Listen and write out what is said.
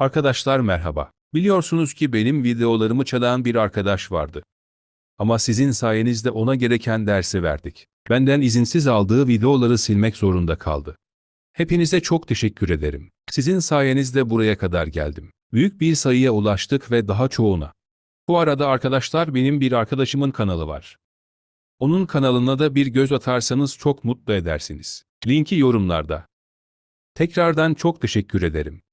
Arkadaşlar merhaba. Biliyorsunuz ki benim videolarımı çalan bir arkadaş vardı. Ama sizin sayenizde ona gereken dersi verdik. Benden izinsiz aldığı videoları silmek zorunda kaldı. Hepinize çok teşekkür ederim. Sizin sayenizde buraya kadar geldim. Büyük bir sayıya ulaştık ve daha çoğuna. Bu arada arkadaşlar benim bir arkadaşımın kanalı var. Onun kanalına da bir göz atarsanız çok mutlu edersiniz. Linki yorumlarda. Tekrardan çok teşekkür ederim.